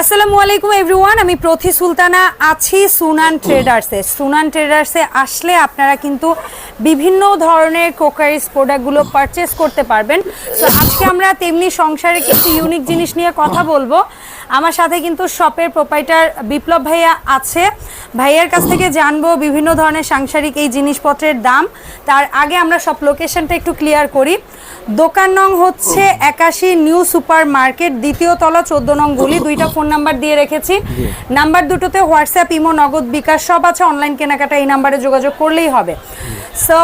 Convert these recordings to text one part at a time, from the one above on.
আসসালামু আলাইকুম এভরিওয়ান আমি প্রথি সুলতানা আছি সুনান ট্রেডার্সে সুনান ট্রেডার্সে আসলে আপনারা কিন্তু বিভিন্ন ধরনের কোকারিস প্রোডাক্টগুলো পারচেস করতে পারবেন। তো আজকে আমরা তেমনি সংসারে কিছু ইউনিক জিনিস নিয়ে কথা বলব। আমার সাথে কিন্তু শপের প্রোপাইটার বিপ্লব ভাইয়া আছে। ভাইয়ার কাছ থেকে জানব বিভিন্ন ধরনের সাংসারিক এই জিনিসপত্রের দাম। তার আগে আমরা সব লোকেশনটা একটু ক্লিয়ার করি। দোকান নং হচ্ছে একাশি নিউ সুপার মার্কেট দ্বিতীয় তলা চোদ্দ নং গুলি, দুইটা ফোন নাম্বার দিয়ে রেখেছি। নাম্বার দুটোতে হোয়াটসঅ্যাপ ইমো নগদ, বিকাশ সব আছে। অনলাইন কেনাকাটা এই নাম্বারে যোগাযোগ করলেই হবে। সো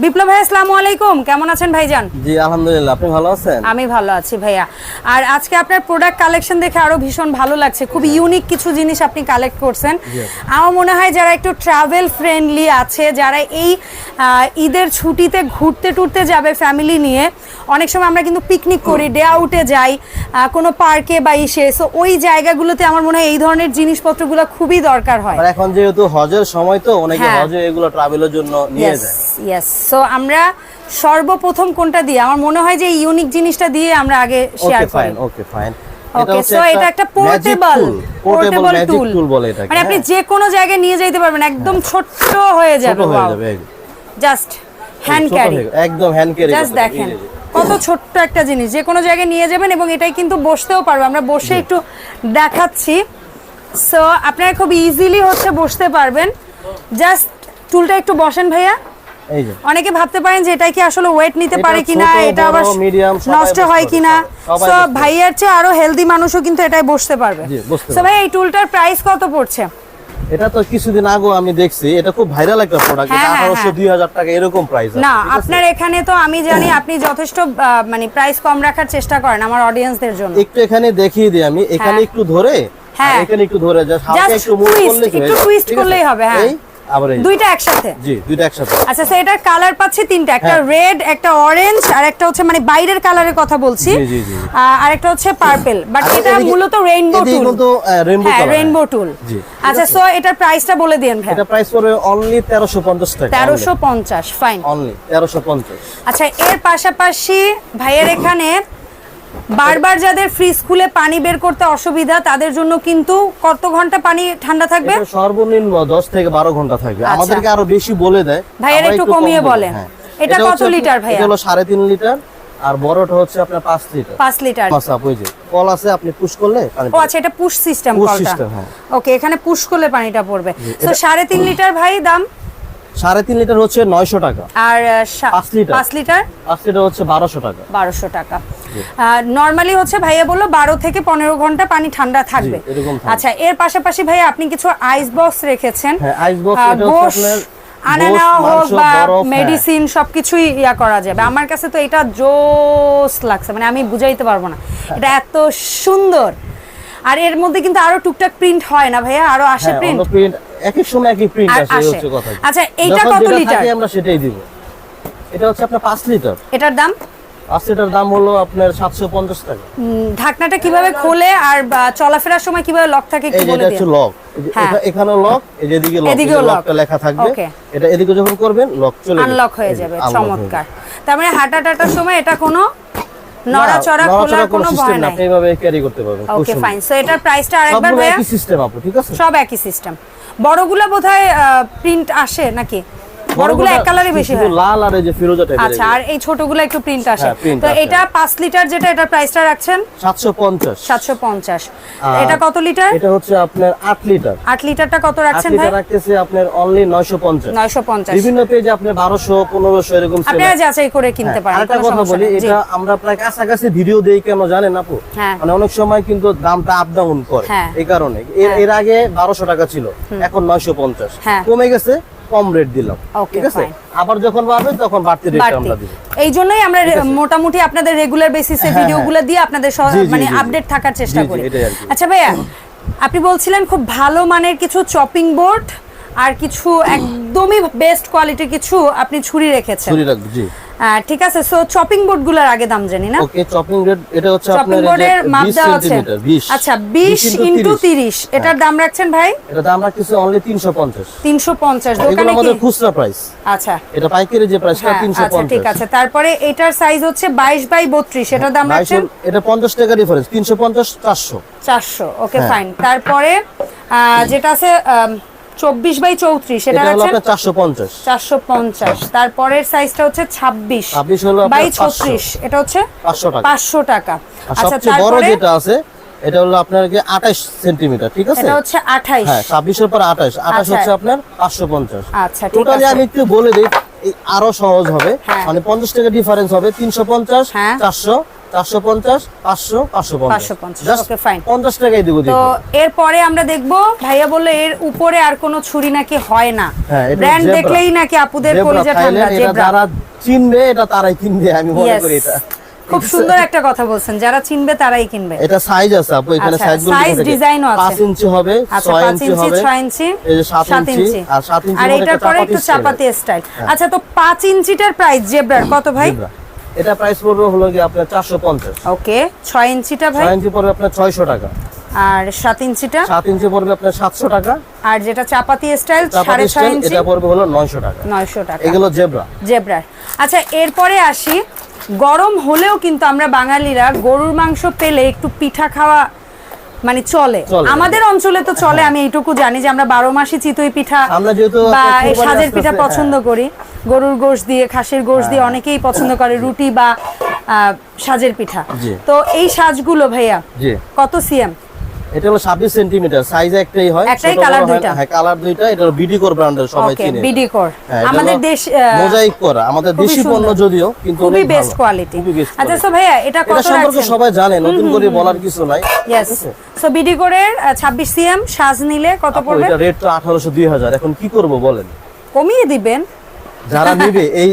বিপ্লব ভাই আসসালামু আলাইকুম। কেমন আছেন ভাইজান? জি আলহামদুলিল্লাহ। আপনি ভালো আছেন? আমি ভালো আছি ভাইয়া। আর আজকে আপনার প্রোডাক্ট কালেকশন দেখে আরও ভীষণ ভালো লাগছে। খুব ইউনিক কিছু জিনিস আপনি কালেক্ট করছেন। আমার মনে হয় যারা একটু ট্রাভেল ফ্রেন্ডলি আছে যারা এই ঈদের ছুটিতে ঘুরতে টুরতে যাবে ফ্যামিলি নিয়ে অনেক সময় আমরা কিন্তু পিকনিক করি ডে আউটে যাই কোনো পার্কে বা ইসে। সো ওই জায়গাগুলোতে আমার মনে হয় এই ধরনের জিনিসপত্রগুলো খুবই দরকার হয়। আর এখন যেহেতু হজের সময় তো অনেকে হ্যাঁ। হজে এগুলো ট্রাভেলের জন্য নিয়ে যায়। ইয়েস সো আমরা সর্বপ্রথম কোনটা দিয়ে? আমার মনে হয় যে ইউনিক জিনিসটা দিয়ে আমরা আগে শেয়ার করি। ওকে ফাইন ওকে সো এটা একটা পোর্টেবল পোর্টেবল ম্যাজিক টুল বলে এটাকে মানে আপনি হ্যাঁ। যে কোনো জায়গায় নিয়ে যেতে পারবেন একদম হয়ে। ছোট যাবে হয়ে যাবে জাস্ট হ্যান্ড ক্যারি একদম হ্যান্ড ক্যারি জাস্ট দেখেন কত ছোট্ট একটা জিনিস। যে কোনো জায়গায় নিয়ে যাবেন এবং এটাই কিন্তু বসতেও পারবে। আমরা বসে একটু দেখাচ্ছি। সো আপনারা খুব ইজিলি হচ্ছে বসতে পারবেন। জাস্ট টুলটা একটু বসেন ভাইয়া। অনেকে ভাবতে পারেন যে এটা কি আসলে ওয়েট নিতে পারে কিনা এটা আবার নষ্ট হয় কিনা সো। ভাইয়ার চেয়ে আরও হেলদি মানুষও কিন্তু এটাই বসতে পারবে জি, বসতে সো ভাই এই টুলটার প্রাইস কত পড়ছে এটা তো কিছুদিন আগে আমি দেখছি এটা খুব ভাইরাল একটা প্রোডাক্ট হ্যাঁ, এটা হ্যাঁ, 1800 হ্যাঁ। 2000 টাকা এরকম প্রাইস না আপনার এখানে তো আমি জানি আপনি যথেষ্ট মানে প্রাইস কম রাখার চেষ্টা করেন আমার অডিয়েন্সদের জন্য একটু এখানে দেখিয়ে দিই আমি এখানে হ্যাঁ। একটু ধরে হ্যাঁ। এখানে একটু ধরে জাস্ট হালকা একটু মুভ করলে একটু twist করলেই হবে, হ্যাঁ। আবার দুইটা একসাথে? জি দুইটা একসাথে। আচ্ছা স্যার এটার কালার পাচ্ছি তিনটা। একটা হ্যাঁ। রেড একটা অরেঞ্জ আর একটা হচ্ছে মানে বাইরের কালারের কথা বলছি। আর একটা হচ্ছে পার্পল বাট এটা মূলত রেইনবো টুল হ্যাঁ রেইনবো টুল জি, আচ্ছা সো এটার প্রাইসটা বলে দিন ভাই। এটা প্রাইস পড়বে অনলি 1350 টাকা তেরোশো পঞ্চাশ ফাইন অনলি 1350 আচ্ছা এর পাশাপাশি ভাইয়ের এখানে বারবার যাদের ফ্রিজ খুলে পানি বের করতে অসুবিধা তাদের জন্য কিন্তু কত ঘণ্টা পানি ঠান্ডা থাকবে সর্বনিম্ন 10 থেকে 12 ঘণ্টা থাকবে আচ্ছা। আমাদেরকে আরও বেশি বলে দেয় ভাইয়ের একটু কমিয়ে বলি, বলে। হ্যাঁ। এটা কত লিটার ভাইয়া? এটা হলো 3.5 লিটার আর বড়টা হচ্ছে আপনার 5 লিটার পাঁচ লিটার মাসাপ ওই যে কল আছে আপনি পুশ করলে ও আচ্ছা এটা পুশ সিস্টেম কলটা system, হ্যাঁ। ওকে এখানে পুশ করলে পানিটা পড়বে তো সাড়ে তিন লিটার ভাই দাম সাড়ে তিন লিটার হচ্ছে 900 টাকা। আর পাঁচ লিটার। পাঁচ লিটার? 5 লিটার হচ্ছে 1200 টাকা। বারোশো টাকা। নর্মালি হচ্ছে ভাইয়া বলল বারো থেকে পনেরো ঘণ্টা পানি ঠান্ডা থাকবে। আচ্ছা এর পাশাপাশি ভাইয়া আপনি কিছু আইস বক্স রেখেছেন। হ্যাঁ, ice box আহ, এটা হচ্ছে আপনার আনা নেওয়া হোক বা হ্যাঁ। মেডিসিন সবকিছুই ইয়া করা যাবে। আমার কাছে তো এটা জোস লাগছে মানে আমি বুঝাইতে পারব না। হ্যাঁ। এটা এত সুন্দর। আর এর মধ্যে কিন্তু আরও টুকটাক প্রিন্ট হয় না ভাইয়া? আরও আসে হ্যাঁ প্রিন্ট অন্য প্রিন্ট এক এক সময় একই প্রিন্ট আসে এই হচ্ছে কথা। আচ্ছা, এইটা কত লিটার? আমরা সেটাই দিব। এটা হচ্ছে আপনার 5 লিটার। এটার দাম? 5 লিটার দাম হলো আপনার 750 টাকা। ঢাকনাটা কীভাবে খোলে আর চলাফেরার সময় কীভাবে লক থাকে একটু এই যে এটা হচ্ছে লক হ্যাঁ। এখানেও লক এই যে এদিকে লক লকটা লেখা থাকবে। এটা এদিকে যখন করবেন লক চলে আনলক হয়ে যাবে চমৎকার। তার মানে হাঁটা টাটার সময় এটা কোনো নড়াচড়া খোলার কোনো ভয় নাই। এইভাবে ক্যারি করতে পারবেন ওকে ফাইন সো এটার প্রাইসটা আরেকবার ভাইয়া? সব একই সিস্টেম আপু ঠিক আছে? সব একই সিস্টেম বড়গুলা বোধহয় প্রিন্ট আসে নাকি? বড়গুলো এক কালারই বেশি হয়। লাল আর এই যে ফিরোজা টাইপের আচ্ছা আর এই ছোটগুলো একটু প্রিন্ট আসে। হ্যাঁ, তো এটা পাঁচ লিটার যেটা এটার প্রাইসটা রাখছেন? 750 সাতশো পঞ্চাশ। আর এটা কত লিটার এটা হচ্ছে আপনার 8 লিটার আট লিটারটা কত রাখছেন ভাই? লিটার রাখতেছে আপনার অনলি 950 নয়শো পঞ্চাশ। বিভিন্ন পেজে আপনি 1200 1500 এরকম sell যাচাই করে কিনতে হ্যাঁ, পারেন আরেকটা কথা বলি এটা আমরা প্রায় কাছাকাছি ভিডিও দেই কেন জানেন আপু? হ্যাঁ। মানে অনেক সময় কিন্তু দামটা আপ ডাউন করে। এই কারণে। এর আগে বারোশো টাকা ছিল এখন নয়শো পঞ্চাশ। হ্যাঁ। কমে গেছে কম রেট দিলাম। ঠিক আছে? আবার যখন পাবে তখন বাড়তি রেট আমরা দিব। এই জন্যই আমরা মোটামুটি আপনাদের রেগুলার বেসিসে ভিডিওগুলো দিয়ে আপনাদের মানে। আপডেট থাকার চেষ্টা করি। আচ্ছা ভাইয়া আপনি বলছিলেন খুব ভালো মানের কিছু চপিং বোর্ড আর কিছু একদমই বেস্ট কোয়ালিটির কিছু আপনি ছুরি রেখেছেন। ছুরি রাখব জি। ঠিক আছে সো চপিং বোর্ডগুলোর আগে দাম জানি না ওকে চপিং রেট এটা হচ্ছে চপিং আপনার যে বোর্ডের মাপ দেওয়া আছে 20 আচ্ছা বিশ ইন্টু তিরিশ। এটার দাম রাখছেন ভাই? এটা দাম রাখতেছে অনলি 350 তিনশো পঞ্চাশ এগুলো দোকানে কি আমাদের খুচরা প্রাইস আচ্ছা। এটা পাইকারি যে প্রাইসটা হ্যাঁ আচ্ছা ঠিক আছে। তারপরে এটার সাইজ হচ্ছে বাইশ বাই বত্রিশ এটার দাম রাখছেন? এটা 50 টাকা ডিফারেন্স 350 400 চারশো। ওকে। ফাইন তারপরে যেটা আছে চব্বিশ বাই চৌত্রিশ এটা এটা হলো আপনার 450 চারশো পঞ্চাশ। তারপরের সাইজটা হচ্ছে ছাব্বিশ 26 হলো বাই 500 ছত্রিশ এটা হচ্ছে 500 টাকা। আচ্ছা বড় যেটা আছে এটা হলো আপনার কি 28 সেন্টিমিটার ঠিক আছে? এটা হচ্ছে আঠাইশ। হ্যাঁ 26 এর পর 28 28 আচ্ছা। হচ্ছে আপনার 550 আচ্ছা টোটালি আমি একটু বলে দিই আরও সহজ হবে। হ্যাঁ। মানে 50 টাকা ডিফারেন্স হবে 350 হ্যাঁ। 400 450 500 550 550 Just okay, fine. 50 টাকাই দেবো তো এরপরে আমরা দেখব ভাইয়া বলল এর উপরে আর কোনো ছুরি নাকি হয় না। হ্যাঁ, ব্র্যান্ড দেখলেই নাকি আপুদের কলিজা ঠান্ডা Thailand, এটা জেব্রা যারা চিনবে এটা তারাই কিনবে আমি মনে করি এটা। খুব সুন্দর একটা কথা বলছেন যারা চিনবে তারাই কিনবে। এটা সাইজ আছে আপু এখানে আচ্ছা, সাইজ আছে। 5 ইঞ্চি হবে 6 পাঁচ ইঞ্চি ইঞ্চি হবে ছয় ইঞ্চি এই যে সাত সাত ইঞ্চি, ইঞ্চি। আর এটার পরে একটু। চাপাতি স্টাইল আচ্ছা তো পাঁচ ইঞ্চিটার প্রাইস জেব্রার কত ভাই। এটা প্রাইস পড়বে হলো কি আপনার 450 ওকে 6 ইঞ্চিটা ভাই? 6 ইঞ্চি পড়বে আপনার 600 টাকা। আর 7 ইঞ্চিটা? 7 ইঞ্চি পড়বে আপনার 700 টাকা। আর যেটা চাপাতি স্টাইল সাড়ে চাপাতি ছয় স্টাইল ইঞ্চি? এটা পড়বে হলো 900 টাকা। নয়শো টাকা। এগুলো জেব্রা। জেব্রা আচ্ছা এরপরে আসি। গরম হলেও কিন্তু আমরা বাঙালিরা গরুর মাংস পেলে একটু পিঠা খাওয়া মানে চলে। আমাদের অঞ্চলে তো চলে আমি এইটুকু জানি যে আমরা বারো মাসে চিতই পিঠা বা এই সাজের পিঠা হ্যাঁ। পছন্দ করি। গরুর গোশ দিয়ে খাসের গোশ দিয়ে অনেকেই পছন্দ করে রুটি বা সাজের পিঠা। তো এই সাজগুলো ভাইয়া কত সিএম? এটা হলো 26 সেন্টিমিটার সাইজ একটাই হয় একটাই, না। দুইটা। হ্যাঁ কালার দুইটা এটা বিডি কোর ব্র্যান্ডের সবাই ওকে চিনে। বিডি কোর হ্যাঁ, আমাদের দেশ মোজাইক করা আমাদের দেশি পণ্য যদিও কিন্তু খুবই বেস্ট কোয়ালিটি আচ্ছা সো ভাইয়া এটা কত সম্পর্কে সবাই জানে নতুন করে বলার কিছু নাই। আছে? সো বিডি কোরের ছাব্বিশ সিএম সাজ নিলে কত পড়বে? এটা রেট তো 1800 2000 এখন কি করব বলেন? কমিয়ে দিবেন। যারা নেবে এই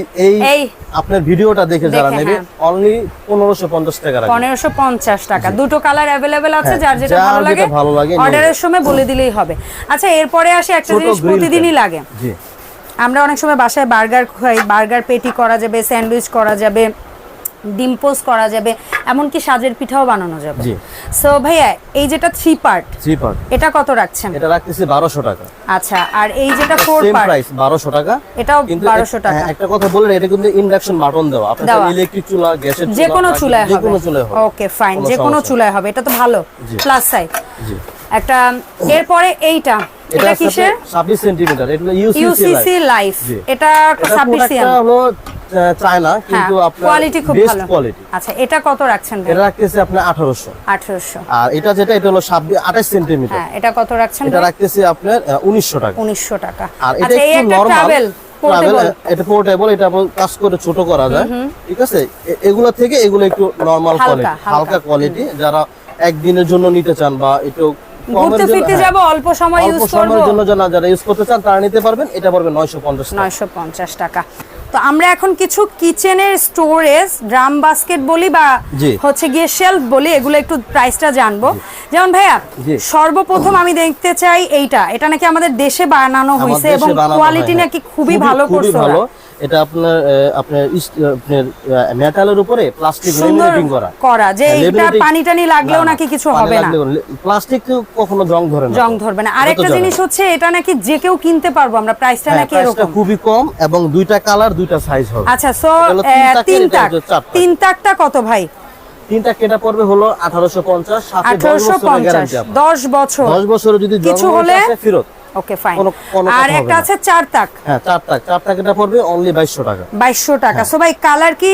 এই আপনার ভিডিওটা দেখে যারা নেবে অনলি অনলি 1550 টাকা রাখবে। পনেরোশো পঞ্চাশ টাকা। দুটো কালার অ্যাভেলেবেল আছে হ্যাঁ, যার যেটা ভালো লাগে ভালো লাগে অর্ডারের সময় বলে দিলেই হবে। আচ্ছা এরপরে আসে একটা জিনিস প্রতিদিনই লাগে। জি। আমরা অনেক সময় বাসায় বার্গার খাই বার্গার পেটি করা যাবে স্যান্ডউইচ করা যাবে। ডিম পোস্ট করা যাবে এমনকি সাজের পিঠাও বানানো যাবে। জি। সো ভাইয়া এই যেটা থ্রি পার্ট জি পার এটা কত রাখছেন? এটা রাখতেছি 1200 টাকা। আচ্ছা আর এই যেটা ফোর সেম পার্ট প্রাইস 1200 টাকা। এটাও কিন্তু বারোশো এক- টাকা। হ্যাঁ, একটা কথা বলেন এটা কিন্তু ইন্ডাকশন বাটন দেওয়া। আপনার ইলেকট্রিক চুলা গ্যাসের যে কোনো চুলায় যে কোনো চুলায় হবে। ওকে ফাইন যে কোনো চুলায় হবে এটা তো ভালো। প্লাস সাইড একটা এরপরে এইটা এটা এটা কিসের? 26 সেন্টিমিটার এটা ইউসিসি লাইফ এটা এটা ছাব্বিশ প্রোডাক্টটা হলো চায়না হ্যাঁ কিন্তু আপনার কোয়ালিটি খুব ভালো। কোয়ালিটি আচ্ছা এটা কত রাখছেন এটা রাখতেছি আপনার 1800 আঠারোশো। আর এটা যেটা এটা হলো 28 সেন্টিমিটার। হ্যাঁ এটা কত রাখছেন এটা রাখতেছি আপনার 1900 টাকা। উনিশশো টাকা। আর এটা আচ্ছা একটু নরমাল এটা পোর্টেবল এটা কাজ করে ছোট করা যায়। ঠিক আছে? এগুলা থেকে এগুলো একটু নরমাল কোয়ালিটি। হালকা। কোয়ালিটি যারা একদিনের জন্য নিতে চান বা একটু ঘুরতে ফিরতে হ্যাঁ, যাব অল্প সময় ইউজ করব সময়ের জন্য যারা যারা ইউজ করতে চান তারা নিতে পারবেন। এটা পড়বে 950 টাকা। নয়শো পঞ্চাশ টাকা। তো আমরা এখন কিছু কিচেনের স্টোরেজ ড্রাম বাস্কেট বলি বা হচ্ছে গিয়ে শেলফ বলি এগুলো একটু প্রাইসটা জানব। যেমন ভাইয়া সর্বপ্রথম আমি দেখতে চাই এইটা। এটা নাকি আমাদের দেশে বানানো হয়েছে এবং কোয়ালিটি হ্যাঁ। নাকি খুবই ভালো করছে এটা আপনার আপনার আপনার মেটালের উপরে প্লাস্টিক লেমিনেটিং করা। করা যে হ্যাঁ, এটা পানি টানি লাগলেও নাকি কিছু হবে না। প্লাস্টিক কখনো জং ধরে না। জং ধরবে না। আরেকটা জিনিস হচ্ছে এটা নাকি যে কেউ কিনতে পারব আমরা। প্রাইসটা হ্যাঁ, নাকি এরকম। খুবই কম এবং দুইটা কালার দুইটা সাইজ হবে। আচ্ছা সো তিন তাক। তিন তাকটা কত ভাই? তিনটা কেটা পড়বে হলো 1850 সাথে 10 আঠারোশো বছরের পঞ্চাশ। গ্যারান্টি আপনার। দশ বছর। 10 বছরে যদি কিছু হলে? ফেরত। ওকে ফাইন আর একটা আছে চার তাক। হ্যাঁ চার টাকা চার টাকাটা পড়বে অনলি 2200 টাকা। বাইশশো টাকা। সো ভাই কালার কি?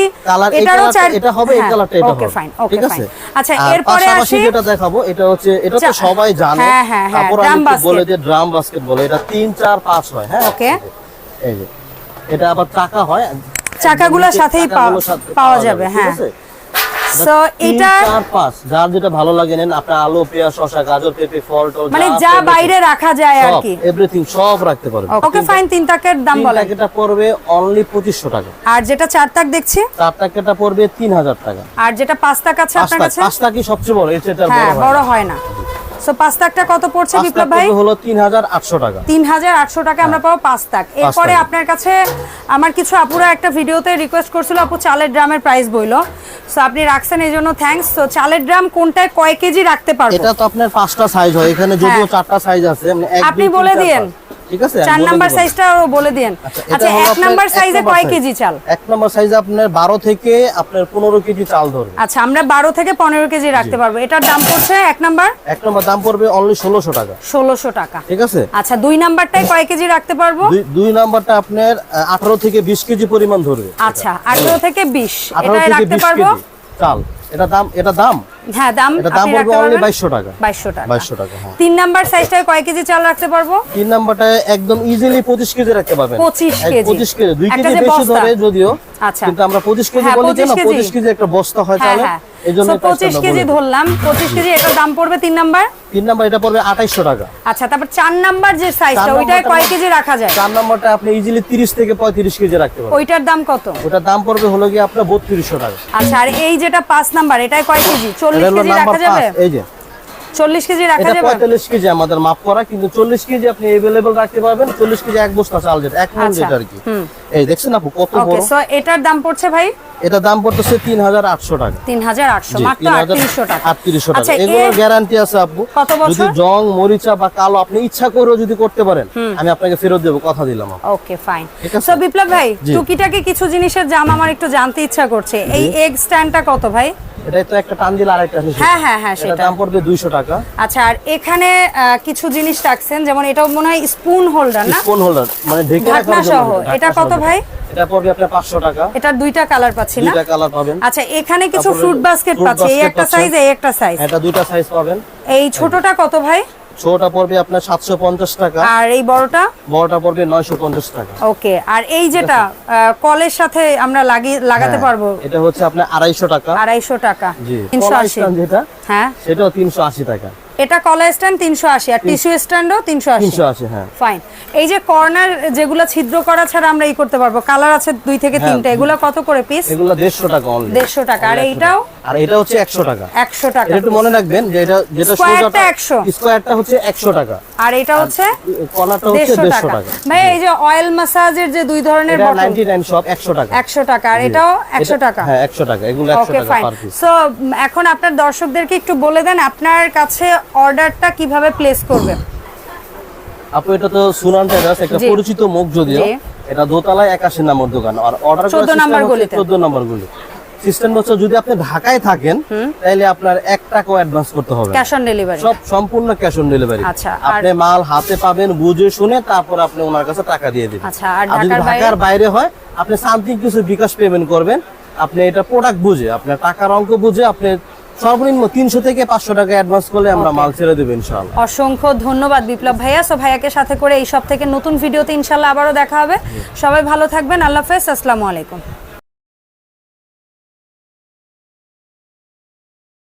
এটারও চার এটা হবে এই কালারটা এটা ওকে ফাইন ওকে ফাইন আচ্ছা এরপরে আসি যেটা দেখাবো এটা হচ্ছে এটা তো সবাই জানে। হ্যাঁ, হ্যাঁ, হ্যাঁ, তারপর আমি বলে যে ড্রাম বাস্কেট বলে। এটা 3 4 5 হয় হ্যাঁ? Okay. এই যে এটা আবার চাকা হয়। চাকাগুলোর সাথেই পাওয়া- যাবে, হ্যাঁ। আছে? সো এটা চার, যেটা ভালো লাগে নেন আপনার আলু পেঁয়াজ শসা গাজর পেঁপে ফল টল মানে যা বাইরে রাখা যায় আর কি। এভরিথিং সব রাখতে পারবেন। ওকে ফাইন তিন তাকের দাম বলেন। এটা পড়বে অনলি 2500 টাকা। আর যেটা চার তাক দেখছি? চার টাকাটা পড়বে 3000 টাকা। আর যেটা পাঁচ তাক আছে পাঁচ আপনার কাছে? পাঁচ টাকা সবচেয়ে বড় এটা হ্যাঁ বড় হয় না। হয় সো পাঁচ তাকটা কত পড়ছে বিপ্লব ভাই? হলো তিন হাজার আটশো টাকা। তিন হাজার আটশো টাকা আমরা পাবো পাঁচ তাক এরপরে আপনার কাছে আমার কিছু আপুরা একটা ভিডিওতে রিকোয়েস্ট করছিল আপু চালের ড্রামের প্রাইস বইলো। সো আপনি রাখছেন এই জন্য থ্যাঙ্কস তো চালের ড্রাম কোনটায় কয় কেজি রাখতে পারব? এটা তো আপনার পাঁচটা সাইজ হয়। এখানে যদিও হ্যাঁ। চারটা সাইজ আছে মানে আপনি বলে দিয়েন। ঠিক আছে? আমি চার নাম্বার দিব। সাইজটাও বলে দিন আচ্ছা, আচ্ছা এক নাম্বার সাইজে কয় কেজি চাল? এক নম্বর সাইজে আপনার বারো থেকে আপনার পনেরো কেজি চাল ধরবে। আচ্ছা আমরা বারো থেকে পনেরো কেজি রাখতে পারব। এটার দাম পড়ছে এক নাম্বার? এক নম্বর দাম পড়বে অনলি ষোলোশো টাকা। ষোলোশো টাকা। ঠিক আছে? আচ্ছা দুই নাম্বারটায় কয় কেজি রাখতে পারব? দুই- নাম্বারটা আপনার আঠারো থেকে বিশ কেজি পরিমাণ ধরবে। আচ্ছা আঠারো থেকে বিশ। আঠারো এটাই থেকে রাখতে পারব? চাল। এটা দাম এটা দাম? হ্যাঁ দাম দাম পড়বে অনলি পারবেন বাইশশো টাকা। 2200 টাকা। 2200 টাকা হ্যাঁ। তিন নাম্বার সাইজটায় কয় কেজি চাল রাখতে পারব? তিন নাম্বারটা একদম ইজিলি পঁচিশ কেজি রাখতে পারবেন। 25 এক- কেজি। পঁচিশ কেজি দুই কেজি বেশি ধরে যদিও আচ্ছা। কিন্তু আমরা পঁচিশ কেজি বলি কেন 25 কেজি। একটা বস্তা হয় হ্যাঁ। পঁচিশ কেজি ধরলাম। পঁচিশ কেজি এটার দাম পড়বে তিন নাম্বার? তিন নাম্বার এটা পড়বে আঠাইশশো টাকা। আচ্ছা তারপর চার নাম্বার যে সাইজটা ওইটা কয় কেজি রাখা যায়? চার নাম্বারটা আপনি ইজিলি তিরিশ থেকে পঁয়ত্রিশ কেজি রাখতে পারেন। ওইটার দাম কত? ওটার দাম পড়বে হলো গিয়ে আপনার বত্রিশশো টাকা। আচ্ছা আর এই যেটা পাঁচ নাম্বার এটা কয় কেজি? চল্লিশ কেজি রাখা যাবে? এই যে। চল্লিশ কেজি রাখা যাবে? পঁয়তাল্লিশ কেজি আমাদের মাপ করা কিন্তু চল্লিশ কেজি আপনি এভেলেবেল রাখতে পারবেন চল্লিশ কেজি এক বস্তা চাল যেটা এক মন আচ্ছা, যেটা আর কি এই দেখছেন আপু কত বড়? এটার দাম পড়ছে ভাই? এটা দাম পড়তেছে তিন হাজার আটশো টাকা। তিন হাজার আটশো 3000 আটত্রিশশো টাকা। 3800 টাকা। আচ্ছা এগুলোর গ্যারান্টি আছে আপু? যদি জং মরিচা বা কালো আপনি ইচ্ছা করেও যদি করতে পারেন আমি আপনাকে ফেরত দেবো কথা দিলাম। ওকে ফাইন সো বিপ্লব ভাই। টুকিটাকি কিছু জিনিসের দাম আমার একটু জানতে ইচ্ছা করছে। এই এগ স্ট্যান্ডটা কত ভাই? তো একটা টান দিলে আরেকটা হ্যাঁ, হ্যাঁ, হ্যাঁ, সেটা। দাম পড়বে দুইশো টাকা। আচ্ছা আর এখানে কিছু জিনিস রাখছেন যেমন এটাও মনে হয় স্পুন হোল্ডার না? স্পুন হোল্ডার মানে ঢেকে রাখার জন্য সহ। এটা কত ভাই? এটা পড়বে আপনার পাঁচশো টাকা। এটার দুইটা কালার পাচ্ছি না? দুইটা কালার পাবেন। আচ্ছা এখানে কিছু ফ্রুট বাস্কেট পাচ্ছি এই একটা। সাইজ এই একটা সাইজ এটা দুইটা সাইজ পাবেন। এই ছোটটা কত ভাই? ছোটটা পড়বে আপনার সাতশো পঞ্চাশ টাকা। আর এই বড়টা? বড়টা পড়বে নয়শো পঞ্চাশ টাকা। ওকে আর এই যেটা কলের সাথে আমরা লাগিয়ে লাগাতে হ্যাঁ, পারব? এটা হচ্ছে আপনার আড়াইশো টাকা। আড়াইশো টাকা। জি। stand যেটা হ্যাঁ। সেটাও তিনশো আশি টাকা। এটা কলা স্ট্যান্ড তিনশো আশি আর টিস্যু স্ট্যান্ডও তিনশো আশি। তিনশো আশি হ্যাঁ। ফাইন এই যে কর্নার যেগুলো ছিদ্র করা ছাড়া আমরা এই করতে পারব। কালার আছে দুই থেকে হ্যাঁ, তিনটা। এগুলো কত করে পিস এগুলো দেড়শো টাকা অনলি দেড়শো টাকা। আর এইটাও? আর এটা হচ্ছে একশো টাকা। একশো টাকা একটু মনে রাখবেন যে এটা যেটা স্কোয়ারটা 100 স্কোয়ারটা হচ্ছে একশো টাকা। আর এটা হচ্ছে কলাটা হচ্ছে দেড়শো দেড়শো টাকা। টাকা। ভাই এই যে অয়েল মাসাজের যে দুই ধরনের বটল নাইনটি নাইন সব একশো টাকা। একশো টাকা। আর এটাও একশো এটা- টাকা। হ্যাঁ একশো টাকা। এগুলো একশো ওকে টাকা পার পিস সো এখন আপনার দর্শকদেরকে একটু বলে দেন আপনার কাছে অর্ডারটা কীভাবে প্লেস করবে? আপু এটা তো সুনান টেরাস একটা পরিচিত মুখ যদিও এটা দোতলায় একাশি নম্বর দোকান। আর অর্ডার 14 নাম্বার গলিতে। চোদ্দ নম্বর গুলি। সিস্টেম হচ্ছে যদি আপনি ঢাকায় থাকেন তাহলে আপনার এক টাকাও অ্যাডভান্স করতে হবে। ক্যাশ অন ডেলিভারি সব সম্পূর্ণ ক্যাশ অন ডেলিভারি আচ্ছা, আপনি মাল হাতে পাবেন বুঝে শুনে তারপর আপনি ওনার কাছে টাকা দিয়ে দিবেন। আচ্ছা, আর? ঢাকার বাইরে হয় আপনি সামথিং কিছু বিকাশ পেমেন্ট করবেন। আপনি এটা প্রোডাক্ট বুঝে আপনার টাকার অঙ্ক বুঝে আপনি সর্বনিম্ন তিনশো থেকে পাঁচশো টাকা অ্যাডভান্স করলে আমরা মাল ছেড়ে দেবো ইনশাল্লাহ অসংখ্য ধন্যবাদ বিপ্লব ভাইয়া। সো ভাইয়াকে সাথে করে এই সব থেকে নতুন ভিডিওতে ইনশাল্লাহ আবারও দেখা হবে। সবাই ভালো থাকবেন। আল্লাহ হাফেজ। আসসালামু আলাইকুম।